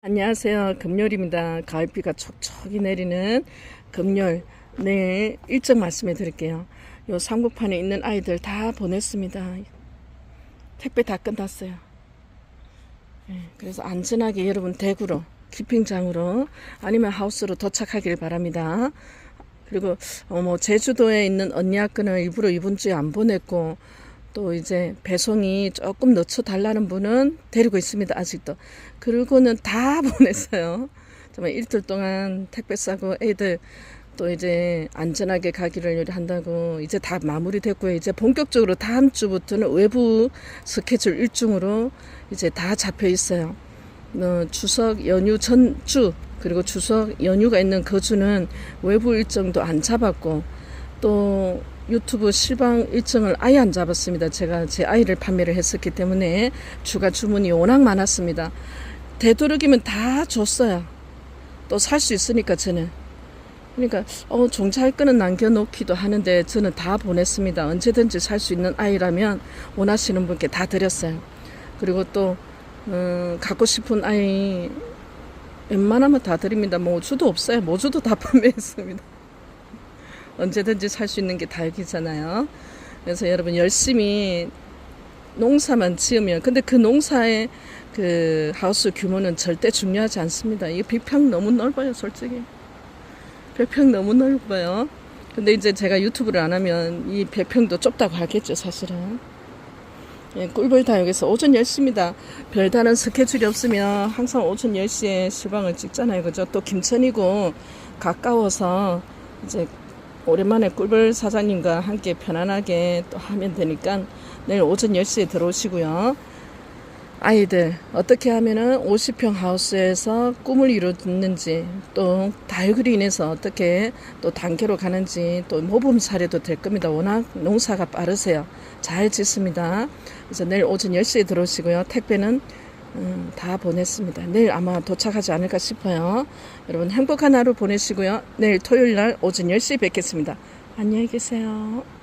안녕하세요. 금요일입니다. 가을비가 촉촉이 내리는 금요일. 네, 일정 말씀해 드릴게요. 요 상복판에 있는 아이들 다 보냈습니다. 택배 다 끝났어요. 네, 그래서 안전하게 여러분 대구로, 키핑장으로 아니면 하우스로 도착하길 바랍니다. 그리고 어, 뭐 제주도에 있는 언니 학교는 일부러 이번 주에 안 보냈고 또 이제 배송이 조금 늦춰 달라는 분은 데리고 있습니다 아직도. 그리고는 다 보냈어요. 정말 일주일 동안 택배 싸고 애들 또 이제 안전하게 가기를 한다고 이제 다 마무리됐고요. 이제 본격적으로 다음 주부터는 외부 스케줄 일중으로 이제 다 잡혀 있어요. 어, 추석 연휴 전주 그리고 추석 연휴가 있는 그 주는 외부 일정도 안 잡았고 또 유튜브 실방 일정을 아예 안 잡았습니다. 제가 제 아이를 판매를 했었기 때문에 추가 주문이 워낙 많았습니다. 되도록이면 다 줬어요. 또 살 수 있으니까 저는. 그러니까 어 종차할 거는 남겨놓기도 하는데 저는 다 보냈습니다. 언제든지 살 수 있는 아이라면 원하시는 분께 다 드렸어요. 그리고 또 음, 갖고 싶은 아이 웬만하면 다 드립니다. 모주도 없어요. 모주도 다 판매했습니다. 언제든지 살 수 있는 게 다육이잖아요. 그래서 여러분 열심히 농사만 지으면 근데 그 농사의 그 하우스 규모는 절대 중요하지 않습니다. 이 비평 너무 넓어요, 솔직히. 배평 너무 넓어요. 근데 이제 제가 유튜브를 안 하면 이 배평도 좁다고 하겠죠, 사실은. 예, 꿀벌 다육에서 오전 10시입니다. 별다른 스케줄이 없으면 항상 오전 10시에 실방을 찍잖아요. 그죠? 또 김천이고 가까워서 이제 오랜만에 꿀벌 사장님과 함께 편안하게 또 하면 되니까 내일 오전 10시에 들어오시고요. 아이들 어떻게 하면은 50평 하우스에서 꿈을 이루는지 또 다육으로 인해서 어떻게 또 단계로 가는지 또 모범 사례도 될 겁니다. 워낙 농사가 빠르세요. 잘 짓습니다. 그래서 내일 오전 10시에 들어오시고요. 택배는 음, 다 보냈습니다. 내일 아마 도착하지 않을까 싶어요. 여러분 행복한 하루 보내시고요. 내일 토요일 날 오전 10시에 뵙겠습니다. 안녕히 계세요.